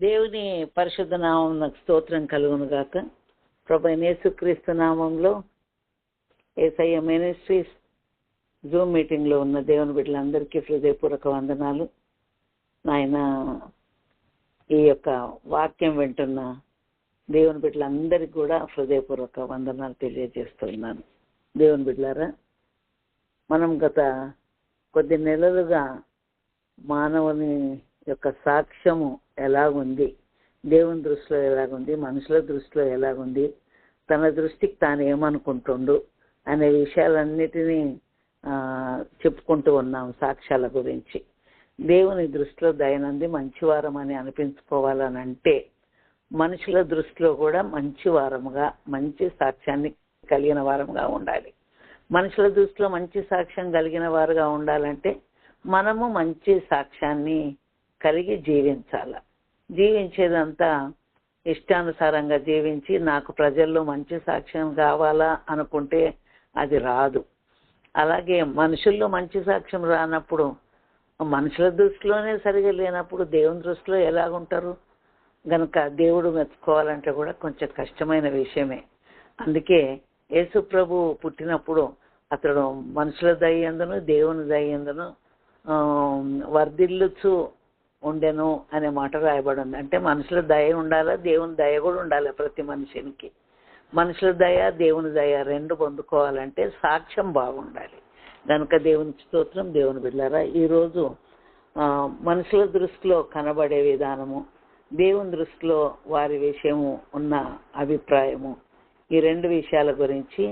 దేవుని పరిశుద్ధ నామం స్తోత్రం కలుగును గాక. ప్రభు యేసుక్రీస్తు నామంలో ఏసయ్య మినిస్ట్రీస్ జూమ్ మీటింగ్లో ఉన్న దేవుని బిడ్డలందరికీ హృదయపూర్వక వందనాలు. నాయన ఈ యొక్క వాక్యం వింటున్న దేవుని బిడ్డలందరికీ కూడా హృదయపూర్వక వందనాలు తెలియజేస్తున్నాను దేవుని బిడ్డలారా మనం గత కొద్ది నెలలుగా మానవుని యొక్క సాక్ష్యము ఎలాగుంది? దేవుని దృష్టిలో ఎలాగుంది? మనుషుల దృష్టిలో ఎలాగుంది? తన దృష్టికి తాను ఏమనుకుంటుండు? అనే విషయాలన్నిటినీ చెప్పుకుంటూ ఉన్నాం సాక్ష్యాల గురించి. దేవుని దృష్టిలో దయనంది మంచివారం అని అనిపించుకోవాలని అంటే మనుషుల దృష్టిలో కూడా మంచి వారముగా మంచి సాక్ష్యాన్ని కలిగిన వారముగా ఉండాలి. మనుషుల దృష్టిలో మంచి సాక్ష్యం కలిగిన వారుగా ఉండాలంటే మనము మంచి సాక్ష్యాన్ని కలిగి జీవించాల. జీవించేదంతా ఇష్టానుసారంగా జీవించి నాకు ప్రజల్లో మంచి సాక్ష్యం కావాలా అనుకుంటే అది రాదు. అలాగే మనుషుల్లో మంచి సాక్ష్యం రానప్పుడు మనుషుల దృష్టిలోనే సరిగా లేనప్పుడు దేవుని దృష్టిలో ఎలాగుంటారు? గనుక దేవుడు మెచ్చుకోవాలంటే కూడా కొంచెం కష్టమైన విషయమే. అందుకే యేసు ప్రభు పుట్టినప్పుడు అతడు మనుషుల దయ్యందును దేవుని దయ్యందును వర్ధిల్లుచు ఉండెను అనే మాట రాయబడి ఉంది అంటే మనుషుల దయ ఉండాలా? దేవుని దయ కూడా ఉండాలి ప్రతి మనిషినికి. మనుషుల దయ దేవుని దయ రెండు పొందుకోవాలంటే సాక్ష్యం బాగుండాలి. కనుక దేవుని స్తోత్రం దేవుని బిళ్ళారా ఈరోజు మనుషుల దృష్టిలో కనబడే విధానము దేవుని దృష్టిలో వారి విషయము ఉన్న అభిప్రాయము ఈ రెండు విషయాల గురించి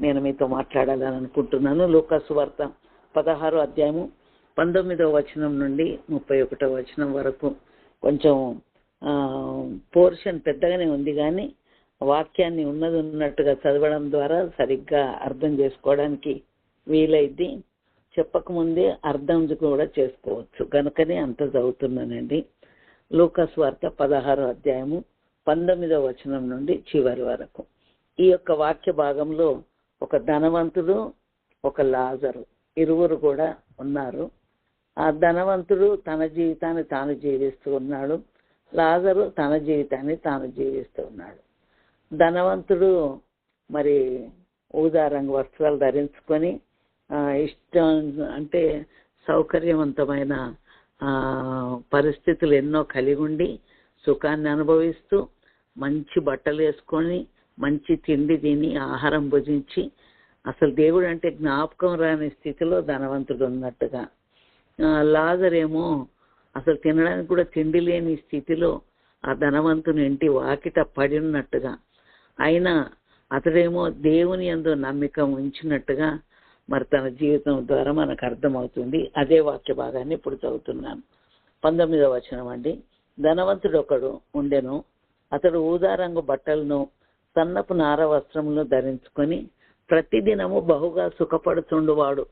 నేను మీతో మాట్లాడాలని అనుకుంటున్నాను లూకాసు వార్త పదహారు అధ్యాయము పంతొమ్మిదవ వచనం నుండి ముప్పై ఒకటో వచనం వరకు కొంచెం పోర్షన్ పెద్దగానే ఉంది కానీ వాక్యాన్ని ఉన్నది ఉన్నట్టుగా చదవడం ద్వారా సరిగ్గా అర్థం చేసుకోవడానికి వీలైద్ది. చెప్పకముందే అర్థం కూడా చేసుకోవచ్చు. కనుకనే అంత చదువుతున్నానండి. లూకస్ వార్త పదహారో అధ్యాయము పంతొమ్మిదవ వచనం నుండి చివరి వరకు. ఈ యొక్క వాక్య భాగంలో ఒక ధనవంతుడు ఒక లాజరు. ఇరువురు కూడా ఉన్నారు. ఆ ధనవంతుడు తన జీవితాన్ని తాను జీవిస్తూ ఉన్నాడు. లాజరు తన జీవితాన్ని తాను జీవిస్తూ ఉన్నాడు. ధనవంతుడు మరి ఊదా రంగు వస్త్రాలు ధరించుకొని ఇష్టం అంటే సౌకర్యవంతమైన పరిస్థితులు ఎన్నో కలిగి ఉండి సుఖాన్ని అనుభవిస్తూ మంచి బట్టలు వేసుకొని మంచి తిండి తిని ఆహారం భుజించి అసలు దేవుడు అంటే జ్ఞాపకం రాని స్థితిలో ధనవంతుడు ఉన్నట్టుగా లాజరేమో అసలు తినడానికి కూడా తిండి లేని స్థితిలో ఆ ధనవంతుని ఇంటి వాకిట పడి ఉన్నట్టుగా అయినా అతడేమో దేవుని యందు నమ్మిక ఉంచినట్టుగా మరి తన జీవితం ద్వారా మనకు అర్థమవుతుంది. అదే వాక్య భాగాన్ని ఇప్పుడు చదువుతున్నాను. పంతొమ్మిదవ వచనం అండి. ధనవంతుడు ఒకడు ఉండెను. అతడు ఊదా రంగు బట్టలను సన్నపు నార వస్త్రములను ధరించుకొని ప్రతిదినము బహుగా సుఖపడుతుండువాడు.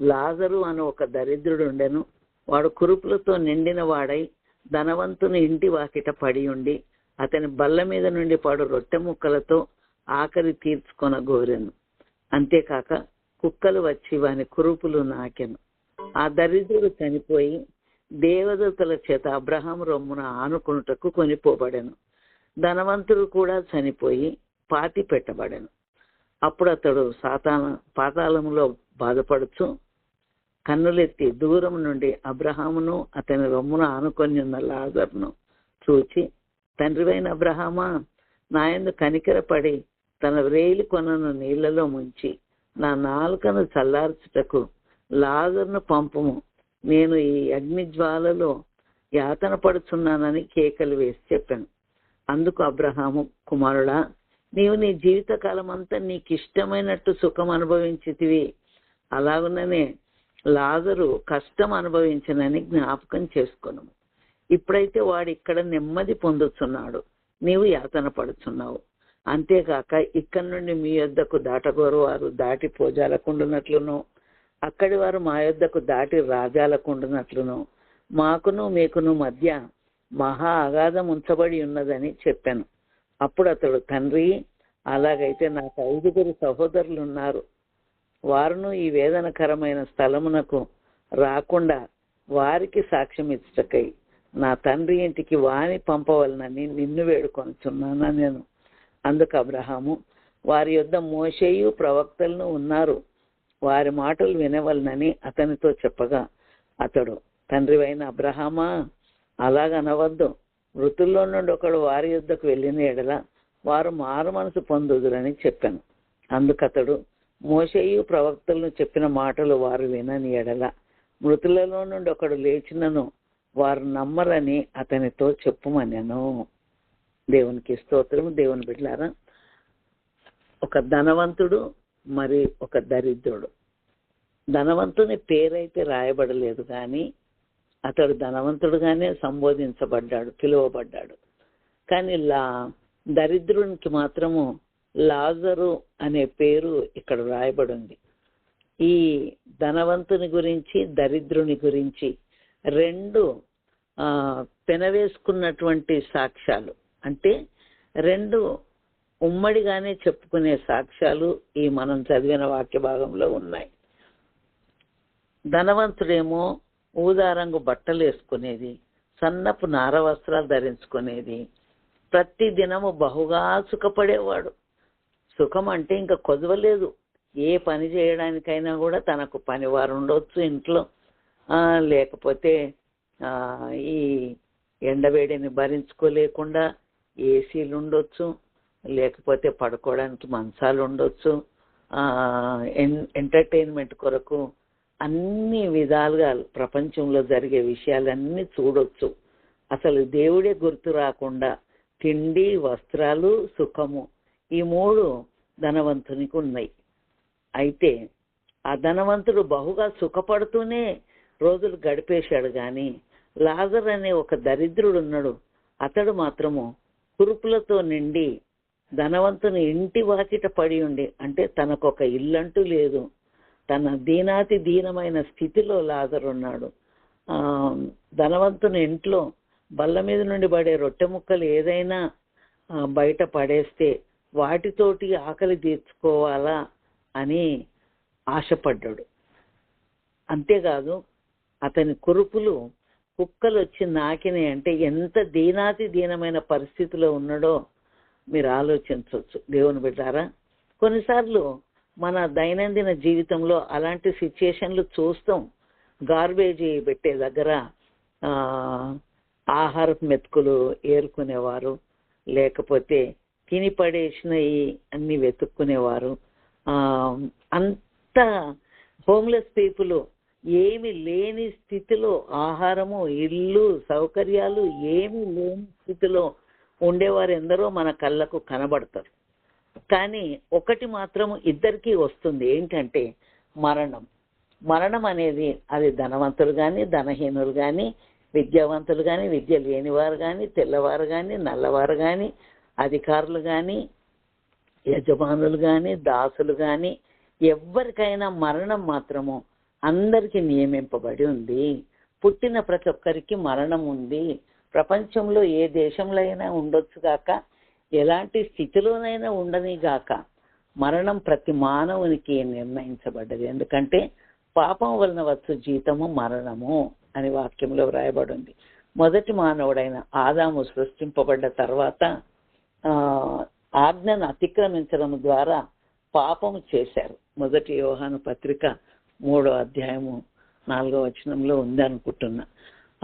లాజరు అని ఒక దరిద్రుడు ఉండెను. వాడు కురుపులతో నిండిన వాడై ధనవంతుని ఇంటి వాకిట పడి ఉండి అతని బల్ల మీద నుండి పడు రొట్టె ముక్కలతో ఆకలి తీర్చుకొన గోరెను. అంతేకాక కుక్కలు వచ్చి వాని కురుపులు నాకెను. ఆ దరిద్రుడు చనిపోయి దేవదూతల చేత అబ్రహం రొమ్మున ఆనుకునుటకు కొనిపోబడెను. ధనవంతుడు కూడా చనిపోయి పాతి పెట్టబడెను. అప్పుడు అతడు సాతాన పాతాళములో బాధపడుచు కన్నులెత్తి దూరం నుండి అబ్రహామును అతని రొమ్మును ఆనుకొని ఉన్న లాజర్ను చూచి తండ్రివైన అబ్రహామా నాయందు కనికరపడి తన వ్రేలి కొనను నీళ్ళలో ముంచి నా నాలుకను చల్లార్చుటకు లాజర్ను పంపము. నేను ఈ అగ్ని జ్వాలలో యాతన పడుచున్నానని కేకలు వేసి చెప్పాను. అందుకు అబ్రహాము కుమారుడా నీవు నీ జీవితకాలం అంతా నీకు ఇష్టమైనట్టు సుఖం అనుభవించితివి. అలాగుననే లాజరు కష్టం అనుభవించనని జ్ఞాపకం చేసుకును. ఇప్పుడైతే వాడు ఇక్కడ నెమ్మది పొందుతున్నాడు నీవు యాతన పడుతున్నావు అంతేకాక ఇక్కడి నుండి మీ యొద్దకు దాటగోరు వారు దాటి పోజాలకుండునట్లును. అక్కడి వారు మా యొద్దకు దాటి రాజాలకుండునట్లును. మాకును మీకును మధ్య మహా అగాధం ఉంచబడి ఉన్నదని చెప్పాను. అప్పుడు అతడు తండ్రి అలాగైతే నాకు ఐదుగురు సహోదరులు ఉన్నారు వారును ఈ వేదనకరమైన స్థలమునకు రాకుండా వారికి సాక్ష్యం ఇచ్చటకై నా తండ్రి ఇంటికి వాని పంపవలనని నిన్ను వేడుకొనుచున్నానా నేను. అందుకు అబ్రహాము వారి యొద్ద మోషేయు ప్రవక్తలను ఉన్నారు. వారి మాటలు వినవలనని అతనితో చెప్పగా అతడు తండ్రి అయిన అబ్రహామా అలాగనవద్దు వృత్తుల్లో నుండి ఒకడు వారి యుద్ధకు వెళ్ళిన ఎడల వారు మారు మనసు పొందుదురని చెప్పాను. అందుకతడు మోషేయు ప్రవక్తలను చెప్పిన మాటలు వారు వినని ఎడల. మృతులలో నుండి ఒకడు లేచినను వారు నమ్మరని అతనితో చెప్పుమనెను. దేవునికి స్తోత్రం దేవుని బిడ్డారా ఒక ధనవంతుడు మరి ఒక దరిద్రుడు. ధనవంతుని పేరైతే రాయబడలేదు కానీ అతడు ధనవంతుడుగానే సంబోధించబడ్డాడు పిలువబడ్డాడు. కానీ లా దరిద్రునికి మాత్రము లాజరు అనే పేరు ఇక్కడ రాయబడింది ఈ ధనవంతుని గురించి దరిద్రుని గురించి రెండు పెనవేసుకున్నటువంటి సాక్ష్యాలు. అంటే రెండు ఉమ్మడిగానే చెప్పుకునే సాక్ష్యాలు ఈ మనం చదివిన వాక్య భాగంలో ఉన్నాయి. ధనవంతుడేమో ఊదారంగు బట్టలు వేసుకునేది సన్నపు నార వస్త్రాలు ధరించుకునేది ప్రతి దినము బహుగా సుఖపడేవాడు. సుఖం అంటే ఇంకా కొదవలేదు. ఏ పని చేయడానికైనా కూడా తనకు పనివారు ఉండొచ్చు ఇంట్లో. లేకపోతే ఈ ఎండవేడిని భరించుకోలేకుండా ఏసీలు ఉండొచ్చు లేకపోతే పడుకోవడానికి మంచాలు ఉండొచ్చు ఎన్- ఎంటర్టైన్మెంట్ కొరకు అన్ని విధాలుగా ప్రపంచంలో జరిగే విషయాలన్నీ చూడొచ్చు. అసలు దేవుడే గుర్తు రాకుండా తిండి వస్త్రాలు సుఖము ఈ మూడు ధనవంతునికి ఉన్నాయి అయితే ఆ ధనవంతుడు బహుగా సుఖపడుతూనే రోజులు గడిపేశాడు గాని లాజర్ అనే ఒక దరిద్రుడు ఉన్నాడు. అతడు మాత్రము కురుపులతో నిండి ధనవంతుని ఇంటి వాకిట పడి ఉండి అంటే తనకొక ఇల్లంటూ లేదు. తన దీనాతి దీనమైన స్థితిలో లాజర్ ఉన్నాడు. ధనవంతుని ఇంట్లో బల్ల మీద నుండి పడే రొట్టె ముక్కలు ఏదైనా బయట పడేస్తే వాటితోటి ఆకలి తీర్చుకోవాలా అని ఆశపడ్డాడు. అంతేకాదు అతని కురుపులు కుక్కలు వచ్చి నాకినాయి అంటే ఎంత దీనాతి దీనమైన పరిస్థితిలో ఉన్నాడో మీరు ఆలోచించవచ్చు. దేవుని బిడ్డారా కొన్నిసార్లు మన దైనందిన జీవితంలో అలాంటి సిచ్యుయేషన్లు చూస్తాం. గార్బేజీ పెట్టే దగ్గర ఆహారపు మెతుకులు ఏరుకునేవారు. లేకపోతే తిని పడేసినవి అన్ని వెతుక్కునేవారు. అంత హోమ్లెస్ పీపుల్ ఏమి లేని స్థితిలో ఆహారము ఇల్లు సౌకర్యాలు ఏమి లేని స్థితిలో ఉండేవారు ఎందరో మన కళ్ళకు కనబడతారు. కానీ ఒకటి మాత్రం ఇద్దరికీ వస్తుంది ఏంటంటే మరణం. మరణం అనేది అది ధనవంతులు కానీ ధనహీనులు కానీ విద్యావంతులు కానీ విద్య లేనివారు కానీ తెల్లవారు కానీ నల్లవారు కానీ అధికారులు కానీ యజమానులు కానీ దాసులు కానీ ఎవరికైనా మరణం మాత్రము అందరికీ నియమింపబడి ఉంది. పుట్టిన ప్రతి ఒక్కరికి మరణం ఉంది. ప్రపంచంలో ఏ దేశంలో అయినా ఉండొచ్చు గాక ఎలాంటి స్థితిలోనైనా ఉండని గాక మరణం ప్రతి మానవునికి నిర్ణయించబడ్డది. ఎందుకంటే పాపం వలన వచ్చు జీతము మరణము అని వాక్యంలో వ్రాయబడి ఉంది. మొదటి మానవుడైన ఆదాము సృష్టింపబడ్డ తర్వాత ఆజ్ఞను అతిక్రమించడం ద్వారా పాపము చేశారు. మొదటి యోహాను పత్రిక మూడో అధ్యాయము నాలుగో వచనంలో ఉంది అనుకుంటున్నా.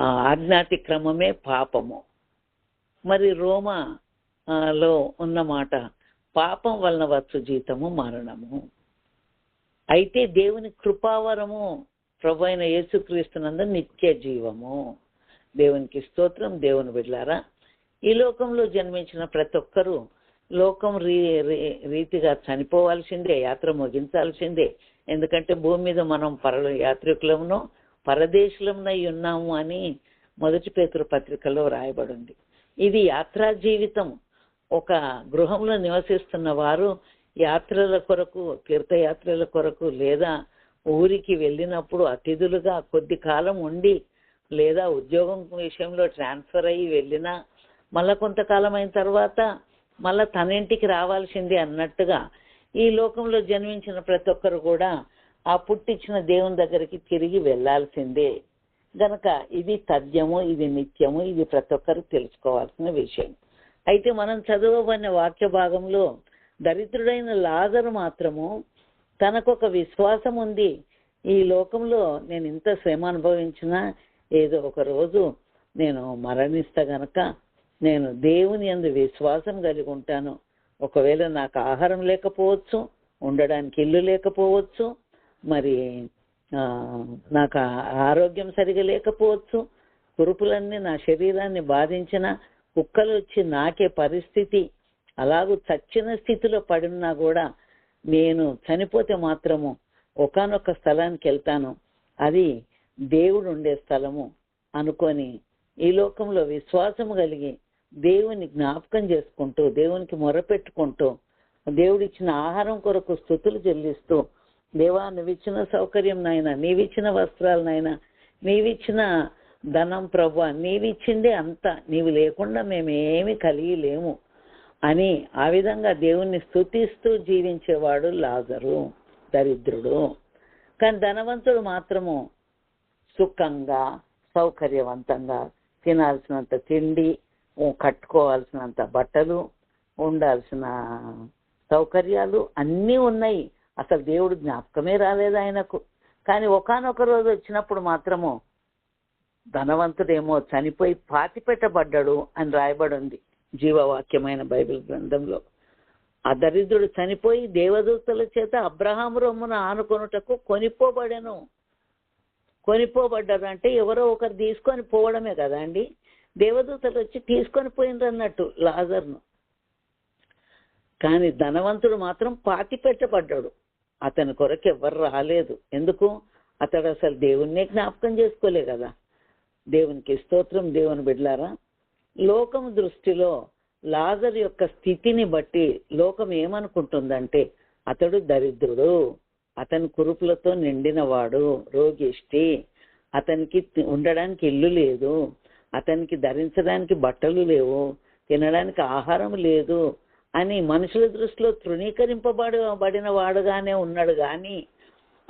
ఆ ఆజ్ఞాతిక్రమమే పాపము. మరి రోమా లో ఉన్న మాట పాపం వలన వచ్చు జీతము మరణము. అయితే దేవుని కృపావరము ప్రభు అయిన యేసుక్రీస్తునందు నిత్య జీవము. దేవునికి స్తోత్రం దేవుని బిడ్లారా ఈ లోకంలో జన్మించిన ప్రతి ఒక్కరూ లోకం రీ రీ- రీతిగా చనిపోవాల్సిందే యాత్ర ముగించాల్సిందే. ఎందుకంటే భూమి మీద మనం పర యాత్రికులమునో పరదేశులమునై ఉన్నాము అని మొదటి పేతురు పత్రికలో రాయబడింది. ఇది యాత్రా జీవితం. ఒక గృహంలో నివసిస్తున్న వారు యాత్రల కొరకు తీర్థయాత్రల కొరకు లేదా ఊరికి వెళ్ళినప్పుడు అతిథులుగా కొద్ది కాలం ఉండి లేదా ఉద్యోగం విషయంలో ట్రాన్స్ఫర్ అయ్యి వెళ్ళినా మళ్ళా కొంతకాలం అయిన తర్వాత మళ్ళా తన ఇంటికి రావాల్సిందే అన్నట్టుగా ఈ లోకంలో జన్మించిన ప్రతి ఒక్కరు కూడా ఆ పుట్టించిన దేవుని దగ్గరికి తిరిగి వెళ్ళాల్సిందే. గనక ఇది తథ్యము ఇది నిత్యము ఇది ప్రతి ఒక్కరు తెలుసుకోవాల్సిన విషయం. అయితే మనం చదవబడిన వాక్య భాగంలో దరిద్రుడైన లాజరు మాత్రము తనకొక విశ్వాసం ఉంది. ఈ లోకంలో నేను ఇంత శ్రమ అనుభవించినా ఏదో ఒక రోజు నేను మరణిస్తా గనక నేను దేవుని అందు విశ్వాసం కలిగి ఉంటాను. ఒకవేళ నాకు ఆహారం లేకపోవచ్చు ఉండడానికి ఇల్లు లేకపోవచ్చు మరి నాకు ఆరోగ్యం సరిగా లేకపోవచ్చు కురుపులన్నీ నా శరీరాన్ని బాధించిన కుక్కలు వచ్చి నాకే పరిస్థితి అలాగూ చచ్చిన స్థితిలో పడినా కూడా నేను చనిపోతే మాత్రము ఒకనొక స్థలానికి వెళ్తాను. అది దేవుడు ఉండే స్థలము అనుకొని ఈ లోకంలో విశ్వాసము కలిగి దేవుని జ్ఞాపకం చేసుకుంటూ దేవునికి మొరపెట్టుకుంటూ దేవుడిచ్చిన ఆహారం కొరకు స్థుతులు చెల్లిస్తూ దేవా నువ్విచ్చిన సౌకర్యం నాయన నీవిచ్చిన వస్త్రాలు నాయన నీవిచ్చిన ధనం ప్రభు నీవిచ్చిందే అంత నీవు లేకుండా మేమేమి కలిగి లేము అని ఆ విధంగా దేవుణ్ణి స్థుతిస్తూ జీవించేవాడు లాజరు దరిద్రుడు. కానీ ధనవంతుడు మాత్రము సుఖంగా సౌకర్యవంతంగా తినాల్సినంత తిండి కట్టుకోవాల్సినంత బట్టలు ఉండాల్సిన సౌకర్యాలు అన్నీ ఉన్నాయి. అసలు దేవుడు జ్ఞాపకమే రాలేదు ఆయనకు. కానీ ఒకానొక రోజు వచ్చినప్పుడు మాత్రము ధనవంతుడేమో చనిపోయి పాతి పెట్టబడ్డాడు అని రాయబడి ఉంది జీవవాక్యమైన బైబిల్ గ్రంథంలో. ఆ దరిద్రుడు చనిపోయి దేవదూతల చేత అబ్రహాం రొమ్మున ఆనుకొనుటకు కొనిపోబడెను. కొనిపోబడ్డారు అంటే ఎవరో ఒకరు తీసుకొని పోవడమే కదా అండి? దేవదూతలు వచ్చి తీసుకొని పోయిండ్రు అన్నట్టు లాజర్ను. కానీ ధనవంతుడు మాత్రం పాతి పెట్టబడ్డాడు. అతని కొరకు ఎవరు రాలేదు. ఎందుకు? అతడు అసలు దేవుణ్ణే జ్ఞాపకం చేసుకోలే కదా. దేవునికి స్తోత్రం దేవుని బిడ్లారా లోకం దృష్టిలో లాజర్ యొక్క స్థితిని బట్టి లోకం ఏమనుకుంటుందంటే అతడు దరిద్రుడు అతని కురుపులతో నిండినవాడు రోగిష్టి అతనికి ఉండడానికి ఇల్లు లేదు అతనికి ధరించడానికి బట్టలు లేవు తినడానికి ఆహారం లేదు అని మనుషుల దృష్టిలో తృణీకరింపబడబడిన వాడుగానే ఉన్నాడు. కానీ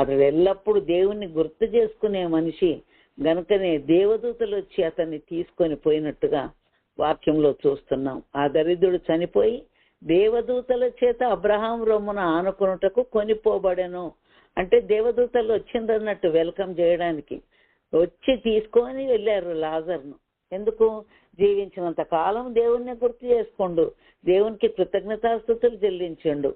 అతడు ఎల్లప్పుడూ దేవుణ్ణి గుర్తు చేసుకునే మనిషి. గనుకనే దేవదూతలు వచ్చి అతన్ని తీసుకొని పోయినట్టుగా వాక్యంలో చూస్తున్నాం. ఆ దరిద్రుడు చనిపోయి దేవదూతల చేత అబ్రహాం రొమ్మున ఆనుకున్నటకు కొనిపోబడెను. అంటే దేవదూతలు వచ్చిందన్నట్టు వెల్కమ్ చేయడానికి. వచ్చి తీసుకొని వెళ్ళారు లాజర్ను. ఎందుకు? జీవించినంత కాలం దేవుణ్ణి గుర్తు చేసుకోండు. దేవునికి కృతజ్ఞతాస్థుతులు చెల్లించండు.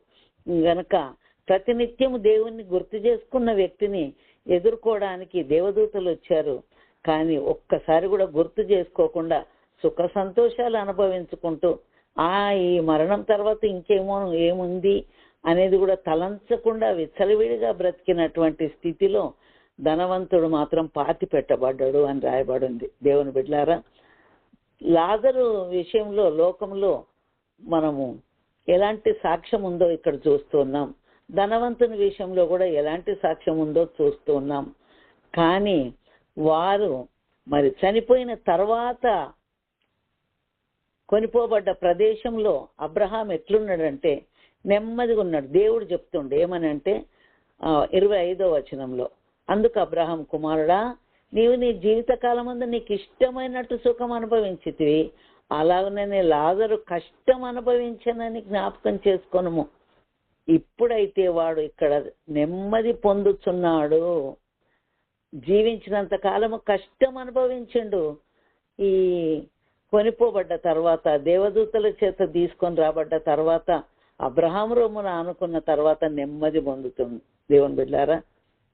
గనక ప్రతినిత్యం దేవుణ్ణి గుర్తు చేసుకున్న వ్యక్తిని ఎదుర్కోవడానికి దేవదూతలు వచ్చారు. కానీ ఒక్కసారి కూడా గుర్తు చేసుకోకుండా సుఖ సంతోషాలు అనుభవించుకుంటూ ఆ ఈ మరణం తర్వాత ఇంకేమో ఏముంది అనేది కూడా తలంచకుండా విచ్చలవిడిగా బ్రతికినటువంటి స్థితిలో ధనవంతుడు మాత్రం పాతి పెట్టబడ్డాడు అని రాయబడింది. దేవుని బిడ్లారా లాజరు విషయంలో లోకంలో మనము ఎలాంటి సాక్ష్యం ఉందో ఇక్కడ చూస్తున్నాం ధనవంతుని విషయంలో కూడా ఎలాంటి సాక్ష్యం ఉందో చూస్తూ ఉన్నాం. కానీ వారు మరి చనిపోయిన తర్వాత కొనిపోబడ్డ ప్రదేశంలో అబ్రహాం ఎట్లున్నాడంటే నెమ్మదిగా ఉన్నాడు. దేవుడు చెప్తుండే ఏమని అంటే ఇరవై ఐదో వచనంలో అందుకు అబ్రహాం కుమారుడా నీవు నీ జీవితకాలం ముందు నీకు ఇష్టమైనట్టు సుఖం అనుభవించితివి. అలాగనే లాజరు కష్టం అనుభవించనని జ్ఞాపకం చేసుకోను ఇప్పుడైతే వాడు ఇక్కడ నెమ్మది పొందుతున్నాడు జీవించినంత కాలము కష్టం అనుభవించిండు ఈ కొనిపోబడ్డ తర్వాత దేవదూతల చేత తీసుకొని రాబడ్డ తర్వాత అబ్రహాం రొమ్మున ఆనుకున్న తర్వాత నెమ్మది పొందుతుంది. దేవుని బిడ్డారా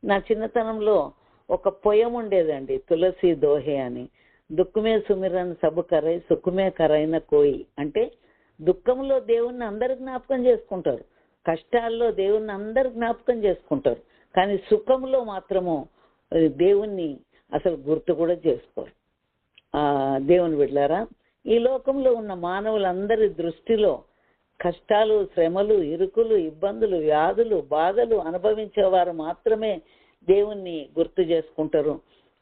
నా చిన్నతనంలో ఒక పొయం ఉండేదండి తులసి దోహే అని. దుఃఖమే సుమిరన్ సబు కరై సుఖమే కరైన కోయి. అంటే దుఃఖంలో దేవుణ్ణి అందరు జ్ఞాపకం చేసుకుంటారు. కష్టాల్లో దేవుణ్ణి అందరు జ్ఞాపకం చేసుకుంటారు. కానీ సుఖంలో మాత్రము దేవుణ్ణి అసలు గుర్తు కూడా చేసుకోరు. దేవుని బిడ్డారా ఈ లోకంలో ఉన్న మానవులందరి దృష్టిలో కష్టాలు శ్రమలు ఇరుకులు ఇబ్బందులు వ్యాధులు బాధలు అనుభవించేవారు మాత్రమే దేవుణ్ణి గుర్తు చేసుకుంటారు.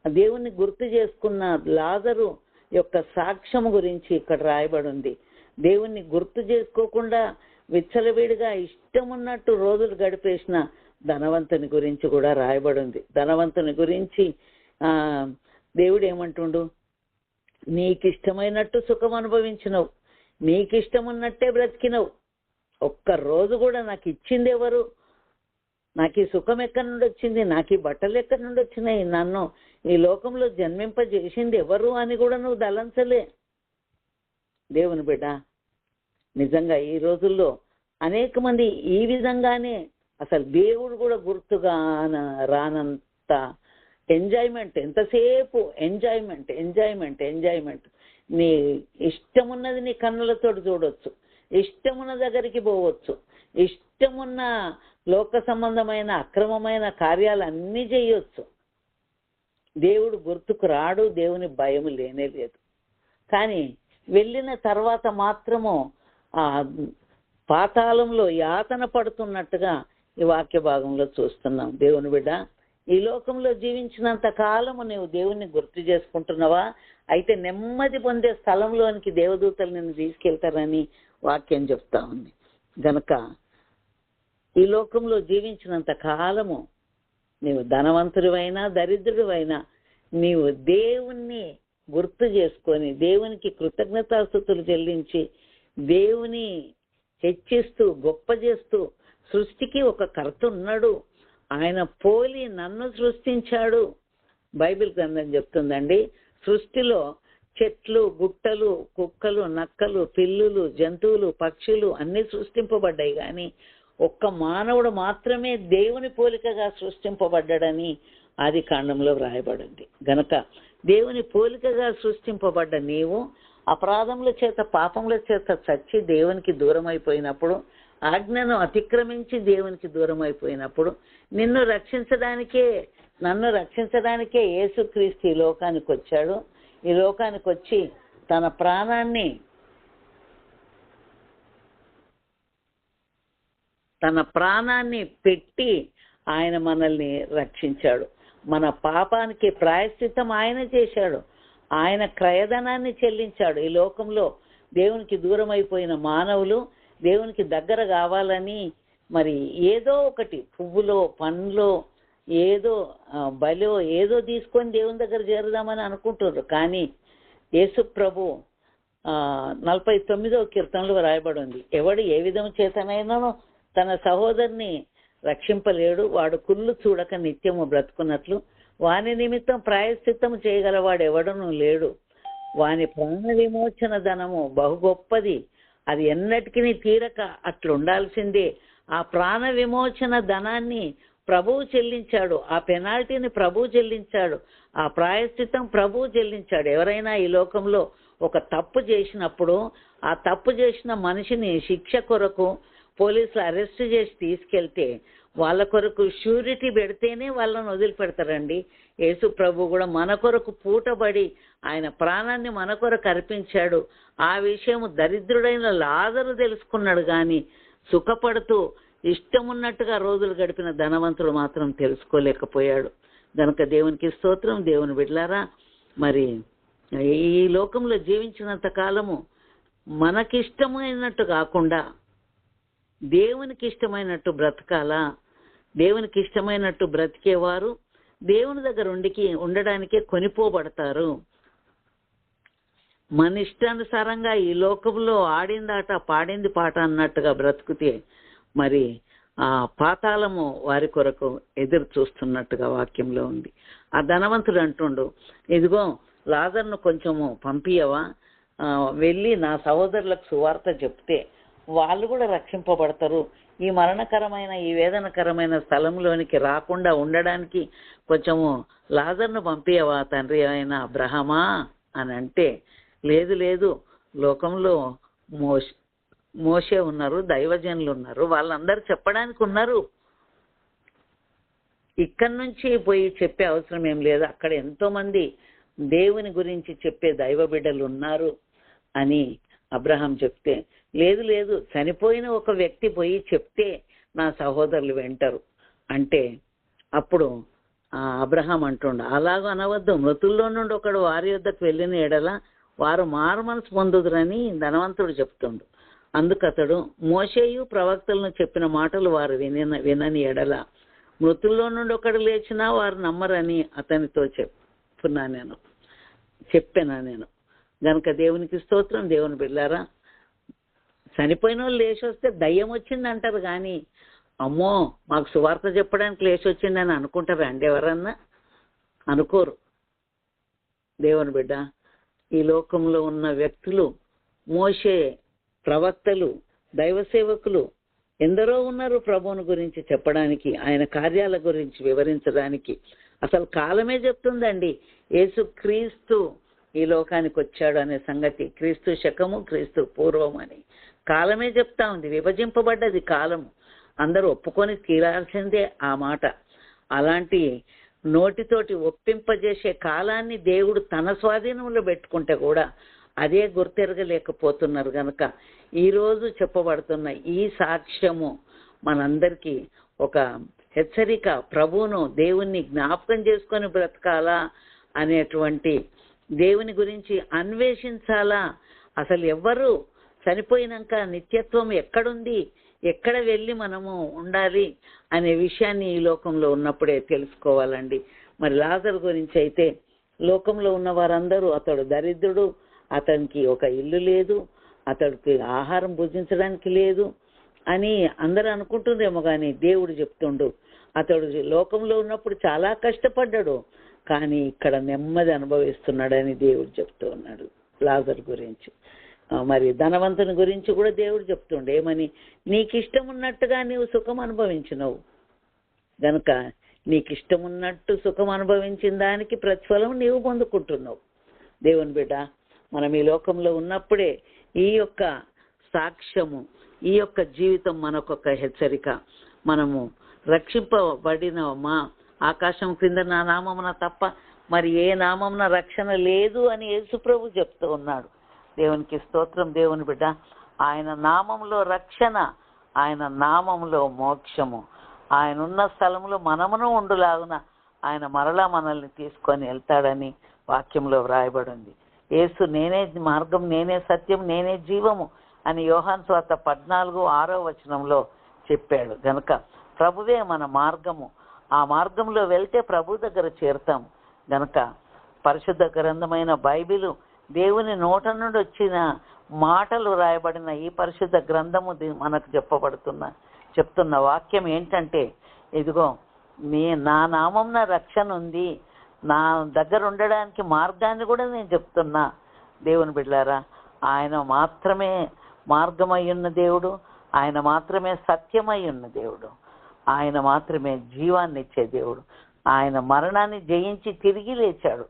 దేవుణ్ణి గుర్తు చేసుకున్న లాజరు యొక్క సాక్ష్యం గురించి ఇక్కడ రాయబడి ఉంది దేవుణ్ణి గుర్తు చేసుకోకుండా విచ్చలవిడిగా ఇష్టం ఉన్నట్టు రోజులు గడిపేసిన ధనవంతుని గురించి కూడా రాయబడి ఉంది ధనవంతుని గురించి ఆ దేవుడు ఏమంటుండు? నీకు ఇష్టమైనట్టు సుఖం అనుభవించినవు. నీకు ఇష్టం ఉన్నట్టే బ్రతికినవు. ఒక్క రోజు కూడా నాకు ఇచ్చింది ఎవరు నాకు ఈ సుఖం ఎక్కడి నుండి వచ్చింది నాకు ఈ బట్టలు ఎక్కడి నుండి వచ్చినాయి నన్ను ఈ లోకంలో జన్మింపజేసింది ఎవరు అని కూడా నువ్వు దలంచలే దేవుని బిడ్డ నిజంగా ఈ రోజుల్లో అనేక మంది ఈ విధంగానే అసలు దేవుడు కూడా గుర్తుగా రానంత ఎంజాయ్మెంట్ ఎంతసేపు ఎంజాయ్మెంట్ ఎంజాయ్మెంట్ ఎంజాయ్మెంట్ నీ ఇష్టమున్నది నీ కన్నులతో చూడొచ్చు. ఇష్టమున్న దగ్గరికి పోవచ్చు. ఇష్టమున్న లోక సంబంధమైన అక్రమమైన కార్యాలన్నీ చేయొచ్చు. దేవుడు గుర్తుకు రాడు దేవుని భయం లేనే లేదు. కానీ వెళ్ళిన తర్వాత మాత్రము ఆ పాతాళంలో యాతన పడుతున్నట్టుగా ఈ వాక్య భాగంలో చూస్తున్నాం. దేవుని బిడ్డ ఈ లోకంలో జీవించినంత కాలము నీవు దేవుణ్ణి గుర్తు చేసుకుంటున్నావా? అయితే నెమ్మది పొందే స్థలంలోనికి దేవదూతలు నిన్ను తీసుకెళ్తారని వాక్యం చెప్తా ఉంది. గనక ఈ లోకంలో జీవించినంత కాలము నీవు ధనవంతుడివైనా దరిద్రుడివైనా నీవు దేవుణ్ణి గుర్తు చేసుకొని దేవునికి కృతజ్ఞతాస్థుతులు చెల్లించి దేవుని హెచ్చిస్తూ గొప్ప చేస్తూ సృష్టికి ఒక కర్త ఉన్నాడు. ఆయన పోలి నన్ను సృష్టించాడు. బైబిల్ గ్రంథం చెప్తుందండి సృష్టిలో చెట్లు గుట్టలు కుక్కలు నక్కలు పిల్లులు జంతువులు పక్షులు అన్ని సృష్టింపబడ్డాయి కానీ ఒక్క మానవుడు మాత్రమే దేవుని పోలికగా సృష్టింపబడ్డాడని ఆది కాండంలో వ్రాయబడింది. గనక దేవుని పోలికగా సృష్టింపబడ్డ నీవు అపరాధముల చేత పాపముల చేత చచ్చి దేవునికి దూరం అయిపోయినప్పుడు ఆజ్ఞను అతిక్రమించి దేవునికి దూరం అయిపోయినప్పుడు నిన్ను రక్షించడానికే నన్ను రక్షించడానికే యేసుక్రీస్తు ఈ లోకానికి వచ్చాడు. ఈ లోకానికి వచ్చి తన ప్రాణాన్ని తన ప్రాణాన్ని పెట్టి ఆయన మనల్ని రక్షించాడు. మన పాపానికి ప్రాయశ్చితం ఆయన చేశాడు. ఆయన క్రయధనాన్ని చెల్లించాడు. ఈ లోకంలో దేవునికి దూరం అయిపోయిన మానవులు దేవునికి దగ్గర కావాలని మరి ఏదో ఒకటి పువ్వులో పండ్లో ఏదో బలో ఏదో తీసుకొని దేవుని దగ్గర చేరుదామని అనుకుంటున్నారు. కానీ యేసు ప్రభు నలభై తొమ్మిదో కీర్తనలు రాయబడి ఉంది. ఎవడు ఏ విధం చేతనైనానో తన సహోదరుని రక్షింపలేడు. వాడు కుళ్ళు చూడక నిత్యము బ్రతుకున్నట్లు. వాని నిమిత్తం ప్రాయశ్చిత్తం చేయగలవాడు ఎవడను లేడు. వాని ప్రాణ విమోచన ధనము బహు గొప్పది. అది ఎన్నటికీ తీరక అట్లుండాల్సిందే. ఆ ప్రాణ విమోచన ధనాన్ని ప్రభువు చెల్లించాడు. ఆ పెనాల్టీని ప్రభువు చెల్లించాడు. ఆ ప్రాయశ్చిత్తం ప్రభువు చెల్లించాడు. ఎవరైనా ఈ లోకంలో ఒక తప్పు చేసినప్పుడు ఆ తప్పు చేసిన మనిషిని శిక్ష కొరకు పోలీసులు అరెస్ట్ చేసి తీసుకెళ్తే వాళ్ళ కొరకు షూరిటీ పెడితేనే వాళ్ళని వదిలిపెడతారండి. యేసు ప్రభు కూడా మన కొరకు పూటబడి ఆయన ప్రాణాన్ని మన కొరకు అర్పించాడు. ఆ విషయం దరిద్రుడైన లాజరు తెలుసుకున్నాడు కానీ సుఖపడుతూ ఇష్టమున్నట్టుగా రోజులు గడిపిన ధనవంతుడు మాత్రం తెలుసుకోలేకపోయాడు. గనక దేవునికి స్తోత్రం దేవుని బిడ్లారా మరి ఈ లోకంలో జీవించినంత కాలము మనకిష్టమైనట్టు కాకుండా దేవునికి ఇష్టమైనట్టు బ్రతకాలా? దేవునికి ఇష్టమైనట్టు బ్రతికేవారు? దేవుని దగ్గర ఉండికి ఉండడానికే కొనిపోబడతారు. మన ఇష్టానుసారంగా ఈ లోకంలో ఆడిందాట పాడింది పాట అన్నట్టుగా బ్రతుకుతే మరి ఆ పాతాళము వారి కొరకు ఎదురు చూస్తున్నట్టుగా వాక్యంలో ఉంది. ఆ ధనవంతుడు అంటుండు ఇదిగో లాజర్ను కొంచెము పంపియవా వెళ్ళి నా సహోదరులకు సువార్త చెప్తే వాళ్ళు కూడా రక్షింపబడతారు. ఈ మరణకరమైన ఈ వేదనకరమైన స్థలంలోనికి రాకుండా ఉండడానికి కొంచెము లాజర్ను పంపియవా తండ్రి అయిన అబ్రహమా? అని అంటే లేదు లేదు లోకంలో మోష మోసే ఉన్నారు దైవజనులు ఉన్నారు వాళ్ళందరూ చెప్పడానికి ఉన్నారు. ఇక్కడి నుంచి పోయి చెప్పే అవసరం ఏం లేదు అక్కడ ఎంతోమంది దేవుని గురించి చెప్పే దైవ బిడ్డలు ఉన్నారు అని అబ్రహాం చెప్తే లేదు లేదు. చనిపోయిన ఒక వ్యక్తి పోయి చెప్తే నా సహోదరులు వింటారు. అంటే అప్పుడు ఆ అబ్రహాం అంటుండ అలాగ అనవద్దు. మృతుల్లో నుండి ఒకడు వారి యొద్దకు వెళ్ళిన ఎడల వారు మారు మనసు పొందుదురని ధనవంతుడు చెప్తుండు. అందుకతడు మోషేయు ప్రవక్తలను చెప్పిన మాటలు వారు విన వినని ఎడల మృతుల్లో నుండి ఒకడు లేచినా వారు నమ్మరని అతనితో చెప్తున్నా నేను చెప్పాను నేను. గనుక దేవునికి స్తోత్రం దేవుని బిళ్ళారా? చనిపోయిన వాళ్ళు లేచి వస్తే దయ్యం వచ్చింది అంటారు కానీ అమ్మో మాకు సువార్త చెప్పడానికి లేచి వచ్చిందని అనుకుంటారా అండి ఎవరన్నా? అనుకోరు. దేవుని బిడ్డ ఈ లోకంలో ఉన్న వ్యక్తులు మోసే ప్రవక్తలు దైవ సేవకులు ఎందరో ఉన్నారు ప్రభువుని గురించి చెప్పడానికి ఆయన కార్యాల గురించి వివరించడానికి. అసలు కాలమే చెప్తుందండి యేసు క్రీస్తు ఈ లోకానికి వచ్చాడు అనే సంగతి. క్రీస్తు శకము క్రీస్తు పూర్వం అని కాలమే చెప్తా ఉంది విభజింపబడ్డది కాలం. అందరూ ఒప్పుకొని తీరాల్సిందే ఆ మాట. అలాంటి నోటితోటి ఒప్పింపజేసే కాలాన్ని దేవుడు తన స్వాధీనంలో పెట్టుకుంటే కూడా అదే గుర్తెరగలేకపోతున్నారు గనక. ఈరోజు చెప్పబడుతున్న ఈ సాక్ష్యము మనందరికీ ఒక హెచ్చరిక. ప్రభువును దేవుణ్ణి జ్ఞాపకం చేసుకొని బ్రతకాలా అనేటువంటి దేవుని గురించి అన్వేషించాలా? అసలు ఎవ్వరు చనిపోయినాక నిత్యత్వం ఎక్కడుంది? ఎక్కడ వెళ్ళి మనము ఉండాలి? అనే విషయాన్ని ఈ లోకంలో ఉన్నప్పుడే తెలుసుకోవాలండి. మరి లాజర్ గురించి అయితే లోకంలో ఉన్న వారందరూ అతడు దరిద్రుడు అతనికి ఒక ఇల్లు లేదు అతడికి ఆహారం భుజించడానికి లేదు అని అందరూ అనుకుంటుందేమో కానీ దేవుడు చెప్తుండు. అతడు లోకంలో ఉన్నప్పుడు చాలా కష్టపడ్డాడు కానీ ఇక్కడ నెమ్మది అనుభవిస్తున్నాడని దేవుడు చెప్తూ ఉన్నాడు లాజర్ గురించి. మరి ధనవంతుని గురించి కూడా దేవుడు చెప్తుండే ఏమని? నీకు ఇష్టం ఉన్నట్టుగా నీవు సుఖం అనుభవించినవు. గనుక నీకు ఇష్టం ఉన్నట్టు సుఖం అనుభవించిన దానికి ప్రతిఫలం నీవు పొందుకుంటున్నావు. దేవుని బిడ్డ మనం ఈ లోకంలో ఉన్నప్పుడే ఈ యొక్క సాక్ష్యము ఈ యొక్క జీవితం మనకొక హెచ్చరిక. మనము రక్షింపబడిన మా ఆకాశం క్రింద నా నామమున తప్ప మరి ఏ నామమున రక్షణ లేదు అని యేసుప్రభు చెప్తూ ఉన్నాడు. దేవునికి స్తోత్రం దేవుని బిడ్డ. ఆయన నామంలో రక్షణ ఆయన నామంలో మోక్షము. ఆయన ఉన్న స్థలంలో మనమును ఉండులాగున ఆయన మరలా మనల్ని తీసుకొని వెళ్తాడని వాక్యంలో వ్రాయబడి ఉంది నేనే మార్గం నేనే సత్యం నేనే జీవము అని యోహాన్ స్వాత పద్నాలుగు ఆరో వచనంలో చెప్పాడు. గనక ప్రభువే మన మార్గము. ఆ మార్గంలో వెళ్తే ప్రభు దగ్గర చేరుతాం. గనుక పరిశుద్ధ గ్రంథమైన బైబిలు దేవుని నోట నుండి వచ్చిన మాటలు రాయబడిన ఈ పరిశుద్ధ గ్రంథము మనకు చెప్పబడుతున్న చెప్తున్న వాక్యం ఏంటంటే ఇదిగో నీ నా నామంన రక్షణ ఉంది. నా దగ్గర ఉండడానికి మార్గాన్ని కూడా నేను చెప్తున్నా. దేవుని బిడ్డారా ఆయన మాత్రమే మార్గమై ఉన్న దేవుడు ఆయన మాత్రమే సత్యమై ఉన్న దేవుడు ఆయన మాత్రమే జీవాన్ని ఇచ్చే దేవుడు ఆయన మరణాన్ని జయించి తిరిగి లేచాడు.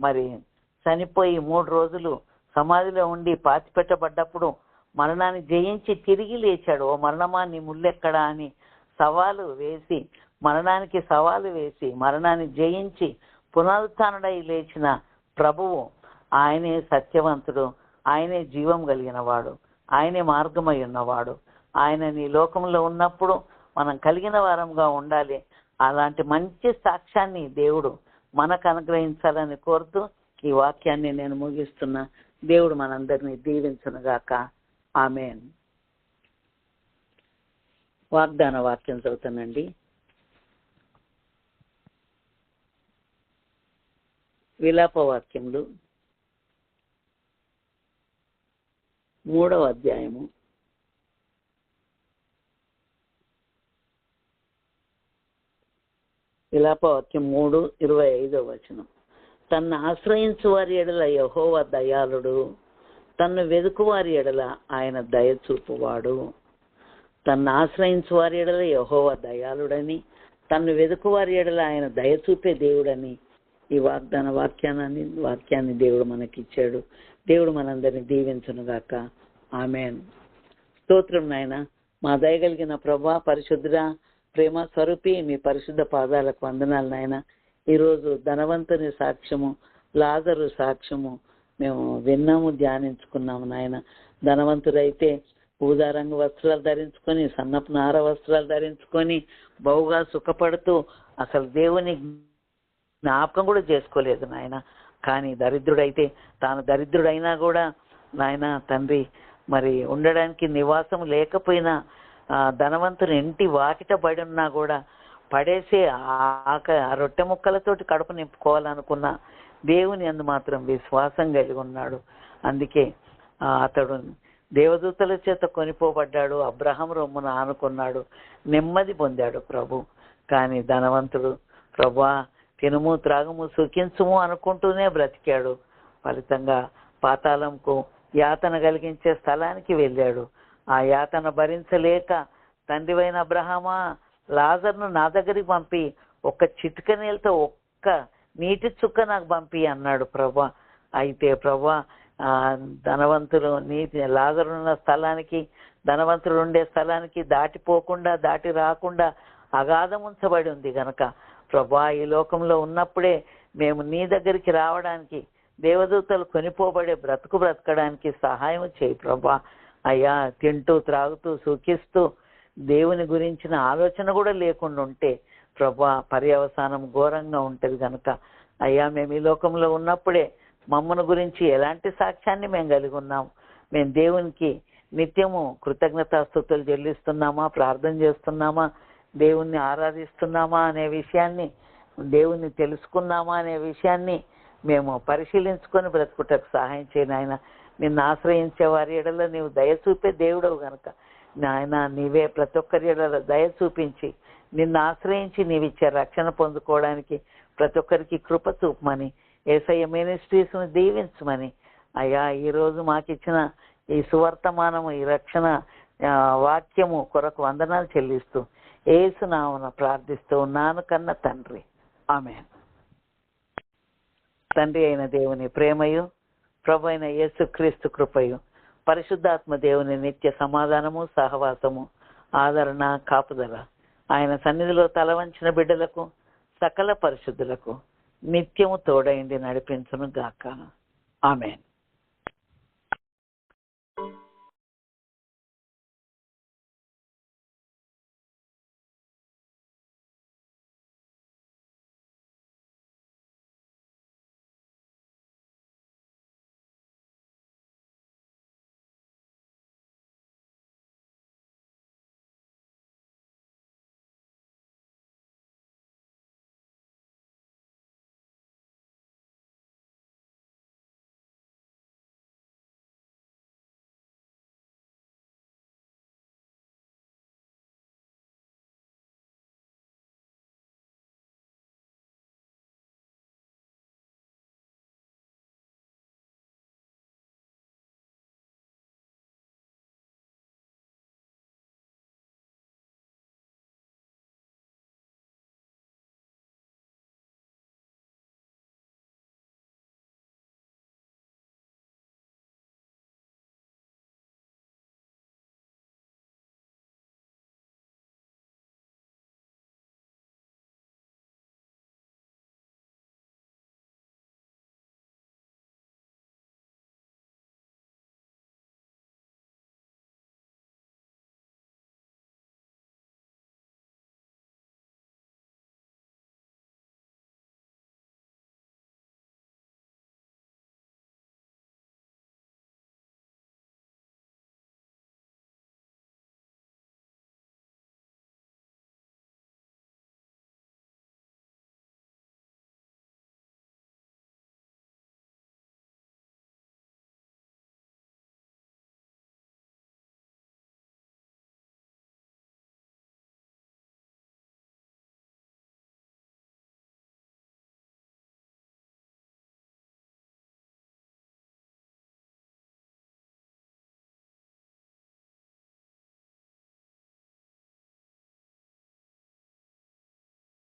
మరి చనిపోయి మూడు రోజులు సమాధిలో ఉండి పాతిపెట్టబడ్డప్పుడు మరణాన్ని జయించి తిరిగి లేచాడు. ఓ మరణమా నీ ముళ్ళెక్కడా అని సవాలు వేసి మరణానికి సవాలు వేసి మరణాన్ని జయించి పునరుత్డై లేచిన ప్రభువు ఆయనే సత్యవంతుడు. ఆయనే జీవం కలిగిన వాడు ఆయనే మార్గమై ఉన్నవాడు. ఆయన నీ లోకంలో ఉన్నప్పుడు మనం కలిగిన వారంగా ఉండాలి. అలాంటి మంచి సాక్ష్యాన్ని దేవుడు మనకు అనుగ్రహించాలని కోరుతూ ఈ వాక్యాన్ని నేను ముగిస్తున్నా. దేవుడు మనందరినీ దీవించునుగాక ఆమెన్. వాగ్దాన వాక్యం చదువుతానండి. విలాప వాక్యములు. మూడవ అధ్యాయము. విలాపవాక్యం మూడు ఇరవై ఐదవ వచనం. తన్ను ఆశ్రయించు వారి ఎడల యహోవ దయాళుడు తన్ను వెదుకు వారి ఎడల ఆయన దయ చూపువాడు. తన్ను ఆశ్రయించు వారి ఎడల యహోవ దయాళుడని తన్ను వెదుకు వారి ఎడల ఆయన దయ చూపే దేవుడని ఈ వాగ్దాన వాక్యాన్ని వాక్యాన్ని దేవుడు మనకిచ్చాడు. దేవుడు మనందరిని దీవించునుగాక. ఆమెన్. స్తోత్రం నాయన మా దయగలిగిన ప్రభా పరిశుద్ధ ప్రేమ స్వరూపి మీ పరిశుద్ధ పాదాలకు వందనాలు నాయన. ఈరోజు ధనవంతుని సాక్ష్యము లాజరు సాక్ష్యము మేము విన్నాము ధ్యానించుకున్నాము నాయన. ధనవంతుడైతే ఊదా రంగు వస్త్రాలు ధరించుకొని సన్నపు నార వస్త్రాలు ధరించుకొని బహుగా సుఖపడుతూ అసలు దేవుని జ్ఞాపకం కూడా చేసుకోలేదు నాయన. కానీ దరిద్రుడైతే తాను దరిద్రుడైనా కూడా నాయన తండ్రి మరి ఉండడానికి నివాసం లేకపోయినా ఆ ధనవంతుని ఇంటి వాకిట పడి ఉన్నా కూడా పడేసి ఆ ఆక ఆ రొట్టె ముక్కలతోటి కడుపు నింపుకోవాలనుకున్న దేవుని అందు మాత్రం విశ్వాసం కలిగి ఉన్నాడు. అందుకే అతడు దేవదూతల చేత కొనిపోబడ్డాడు అబ్రహం రొమ్మున ఆనుకున్నాడు నెమ్మది పొందాడు ప్రభు. కానీ ధనవంతుడు ప్రభా తినుము త్రాగము సుఖించుము అనుకుంటూనే బ్రతికాడు. ఫలితంగా పాతాళంకు యాతన కలిగించే స్థలానికి వెళ్ళాడు. ఆ యాతన భరించలేక తండ్రివైన అబ్రహమా లాజర్ను నా దగ్గరికి పంపి ఒక్క చిటిక నీళ్ళతో ఒక్క నీటి చుక్క నాకు పంపి అన్నాడు ప్రభా. అయితే ప్రభా ధనవంతులు నీతి లాజరున్న స్థలానికి ధనవంతులు ఉండే స్థలానికి దాటిపోకుండా దాటి రాకుండా అగాధం ఉంచబడి ఉంది గనక. ప్రభా ఈ లోకంలో ఉన్నప్పుడే మేము నీ దగ్గరికి రావడానికి దేవదూతలు కొనిపోబడే బ్రతుకు బ్రతకడానికి సహాయం చేయి ప్రభా. అయ్యా తింటూ త్రాగుతూ సుఖిస్తూ దేవుని గురించిన ఆలోచన కూడా లేకుండా ఉంటే ప్రభా పర్యవసానం ఘోరంగా ఉంటుంది కనుక అయ్యా మేము ఈ లోకంలో ఉన్నప్పుడే మమ్మను గురించి ఎలాంటి సాక్ష్యాన్ని మేము కలిగి ఉన్నాం? మేము దేవునికి నిత్యము కృతజ్ఞతాస్థుతులు చెల్లిస్తున్నామా? ప్రార్థన చేస్తున్నామా? దేవుణ్ణి ఆరాధిస్తున్నామా అనే విషయాన్ని దేవుణ్ణి తెలుసుకున్నామా అనే విషయాన్ని మేము పరిశీలించుకొని బ్రతుకుటకు సహాయం చేయను ఆయన నిన్ను ఆశ్రయించే వారి ఎడలో నీవు దయ చూపే దేవుడవు గనక. నాయన నీవే ప్రతి ఒక్కరిలో దయ చూపించి నిన్ను ఆశ్రయించి నీవిచ్చే రక్షణ పొందుకోవడానికి ప్రతి ఒక్కరికి కృప చూపమని ఏసయ్య మినిస్ట్రీస్ను దీవించమని. అయ్యా ఈరోజు మాకు ఇచ్చిన ఈ సువర్తమానము ఈ రక్షణ వాక్యము కొరకు వందనాలు చెల్లిస్తూ ఏసునామన ప్రార్థిస్తూ ఉన్నాను కన్న తండ్రి. ఆమె తండ్రి అయిన దేవుని ప్రేమయు ప్రభు అయిన యేసుక్రీస్తు కృపయు పరిశుద్ధాత్మ దేవుని నిత్య సమాధానము సహవాసము ఆదరణ కాపుదల. ఆయన సన్నిధిలో తల వంచిన బిడ్డలకు సకల పరిశుద్ధులకు నిత్యము తోడైంది నడిపించును గాక ఆమెన్.